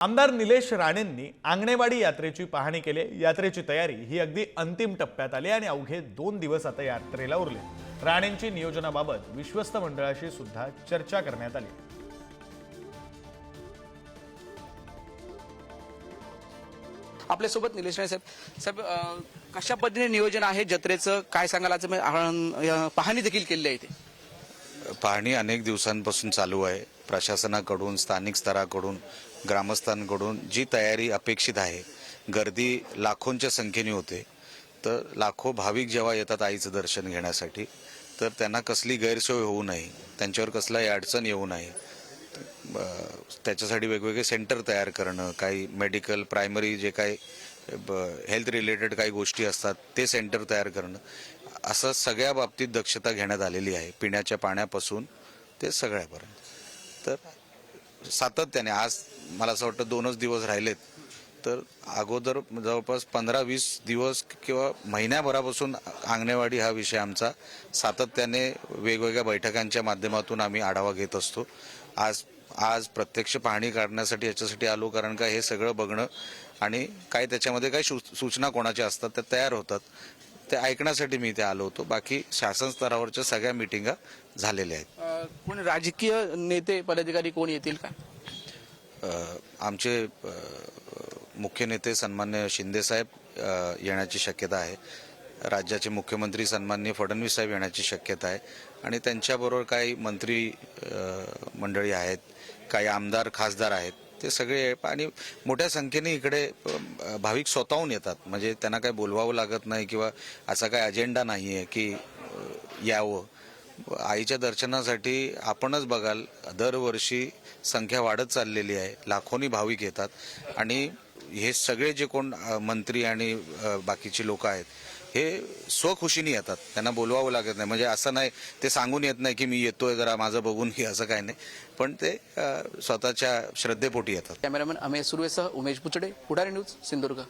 आमदार निलेश राणेंनी आंगणेवाडी यात्रेची पाहणी केली. यात्रेची तयारी ही अगदी अंतिम टप्प्यात आली आणि अवघे दोन दिवस आता यात्रेला उरले. राणेंची नियोजनाबाबत विश्वस्त मंडळाशी सुद्धा चर्चा करण्यात आली. आपल्यासोबत निलेश राणे साहेब. साहेब कशा पद्धतीने नियोजन आहे? जत्रेचं काय सांगाल? आज मी, अं, पाहणी देखील केलेली आहे इथे. पाहणी अनेक दिवसांपासून चालू आहे. प्रशासनाकडून स्थानिक स्तराकडून ग्रामस्थांकडून जी तयारी अपेक्षित आहे गर्दी लाखोंच्या संख्येने होते तर लाखो भाविक जेव्हा येतात आईचं दर्शन घेण्यासाठी तर त्यांना कसली गैरसोय होऊ नये त्यांच्यावर कसलाही अडचण येऊ नये ब- त्याच्यासाठी वेगवेगळे सेंटर तयार करणं काही मेडिकल प्रायमरी जे काही हेल्थ रिलेटेड काही गोष्टी असतात ते सेंटर तयार करणं असं सगळ्या बाबतीत दक्षता घेण्यात आलेली आहे पिण्याच्या पाण्यापासून ते सगळ्यापर्यंत. तर सातत्याने आज मला असं वाटतं दोनच दिवस राहिलेत. तर अगोदर जवळपास पंधरा वीस दिवस किंवा महिन्याभरापासून अंगणेवाडी हा विषय आमचा. सातत्याने वेगवेगळ्या बैठकांच्या माध्यमातून आम्ही आढावा घेत असतो. आज आज प्रत्यक्ष पाहणी काढण्यासाठी याच्यासाठी आलो कारण का हे सगळं बघणं आणि काय त्याच्यामध्ये काही सूचना कोणाच्या असतात त्या तयार होतात. ते ऐकण्यासाठी मी इथे आलो होतो. बाकी शासन स्तरावरच्या सगळ्या मिटिंगा झालेल्या आहेत. कोणी राजकीय नेते पदाधिकारी कोण येतील का? आमचे मुख्य नेते सन्मान्य शिंदेसाहेब येण्याची शक्यता आहे. राज्याचे मुख्यमंत्री सन्मान्य फडणवीस साहेब येण्याची शक्यता आहे. आणि त्यांच्याबरोबर काही मंत्री मंडळी आहेत काही आमदार खासदार आहेत. ते सगळे आणि मोठ्या संख्येने इकडे भाविक स्वतःहून येतात. म्हणजे त्यांना काही बोलवावं लागत नाही किंवा असा काही अजेंडा नाही आहे की यावं. आईच्या दर्शनासाठी आपणच बघाल दरवर्षी संख्या वाढत चाललेली आहे. लाखोनी भाविक येतात. आणि हे सगळे जे कोण मंत्री आणि बाकीचे लोक आहेत हे स्वखुशीने येतात. त्यांना बोलवावं लागत नाही. म्हणजे असं नाही ते सांगून येत नाही की मी येतोय जरा माझं बघून हे असं काय नाही. पण ते स्वतःच्या श्रद्धेपोटी येतात. कॅमेरामॅन अमेय सुर्वेसह उमेश पुचडे पुढारी न्यूज सिंधुदुर्ग.